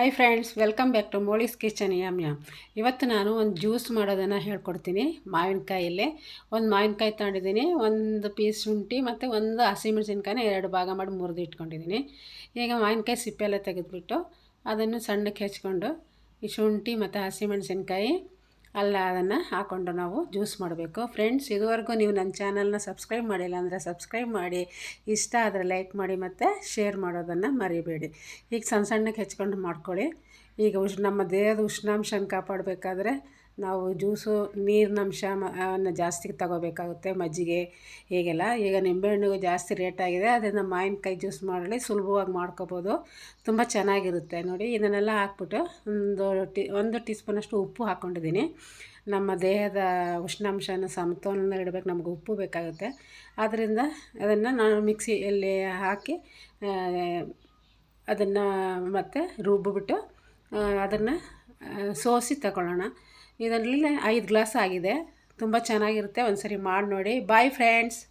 Hi friends welcome back to Molly's kitchen yum yum ಇವತ್ತು ನಾನು ಒಂದು ಜ್ಯೂಸ್ ಮಾಡೋದನ್ನು ಹೇಳ್ಕೊಡ್ತೀನಿ. ಮಾವಿನಕಾಯಲ್ಲಿ ಒಂದು ಮಾವಿನಕಾಯಿ ತಗೊಂಡಿದ್ದೀನಿ, ಒಂದು ಪೀಸ್ ಶುಂಠಿ ಮತ್ತು ಒಂದು ಹಸಿಮೆಣಸಿನ್ಕಾಯಿನ ಎರಡು ಭಾಗ ಮಾಡಿ ಮುರಿದು ಇಟ್ಕೊಂಡಿದ್ದೀನಿ. ಈಗ ಮಾವಿನಕಾಯಿ ಸಿಪ್ಪೆಲ್ಲ ತೆಗೆದುಬಿಟ್ಟು ಅದನ್ನು ಸಣ್ಣಕ್ಕೆ ಹೆಚ್ಕೊಂಡು ಈ ಶುಂಠಿ ಮತ್ತು ಹಸಿಮೆಣಸಿನ್ಕಾಯಿ ಅಲ್ಲ, ಅದನ್ನು ಹಾಕ್ಕೊಂಡು ನಾವು ಜ್ಯೂಸ್ ಮಾಡಬೇಕು. ಫ್ರೆಂಡ್ಸ್ ಇದುವರೆಗೂ ನೀವು ನನ್ನ ಚಾನಲ್ನ ಸಬ್ಸ್ಕ್ರೈಬ್ ಮಾಡಿಲ್ಲ ಅಂದರೆ ಸಬ್ಸ್ಕ್ರೈಬ್ ಮಾಡಿ, ಇಷ್ಟ ಆದರೆ ಲೈಕ್ ಮಾಡಿ ಮತ್ತು ಶೇರ್ ಮಾಡೋದನ್ನು ಮರಿಬೇಡಿ. ಈಗ ಸಣ್ಣ ಸಣ್ಣಕ್ಕೆ ಹೆಚ್ಕೊಂಡು ಮಾಡ್ಕೊಳ್ಳಿ. ಈಗ ಉಷ್ ನಮ್ಮ ದೇಹದ ಉಷ್ಣಾಂಶನ ಕಾಪಾಡಬೇಕಾದ್ರೆ ನಾವು ಜ್ಯೂಸು ನೀರಿನಂಶ ಅನ್ನು ಜಾಸ್ತಿ ತಗೋಬೇಕಾಗುತ್ತೆ ಮಜ್ಜಿಗೆ ಹೀಗೆಲ್ಲ. ಈಗ ನಿಂಬೆಹಣ್ಣು ಜಾಸ್ತಿ ರೇಟ್ ಆಗಿದೆ. ಅದರಿಂದ ಮಾವಿನಕಾಯಿ ಜ್ಯೂಸ್ ಮಾಡಲಿ, ಸುಲಭವಾಗಿ ಮಾಡ್ಕೋಬೋದು. ತುಂಬ ಚೆನ್ನಾಗಿರುತ್ತೆ. ನೋಡಿ, ಇದನ್ನೆಲ್ಲ ಹಾಕ್ಬಿಟ್ಟು ಒಂದು ಟಿ, ಒಂದು ಟೀ ಸ್ಪೂನಷ್ಟು ಉಪ್ಪು ಹಾಕ್ಕೊಂಡಿದ್ದೀನಿ ನಮ್ಮ ದೇಹದ ಉಷ್ಣಾಂಶನ ಸಮತೋಲನ ಇಡಬೇಕು. ನಮಗೆ ಉಪ್ಪು ಬೇಕಾಗುತ್ತೆ. ಆದ್ದರಿಂದ ಅದನ್ನು ನಾನು ಮಿಕ್ಸಿಯಲ್ಲಿ ಹಾಕಿ ಅದನ್ನು ಮತ್ತೆ ರುಬ್ಬಿಬಿಟ್ಟು ಅದನ್ನು ಸೋಸಿ ತಗೊಳ್ಳೋಣ. ಇದರಲ್ಲಿ ಐದು ಗ್ಲಾಸ್ ಆಗಿದೆ. ತುಂಬ ಚೆನ್ನಾಗಿರುತ್ತೆ. ಒಂದು ಸರಿ ಮಾಡಿ ನೋಡಿ. Bye friends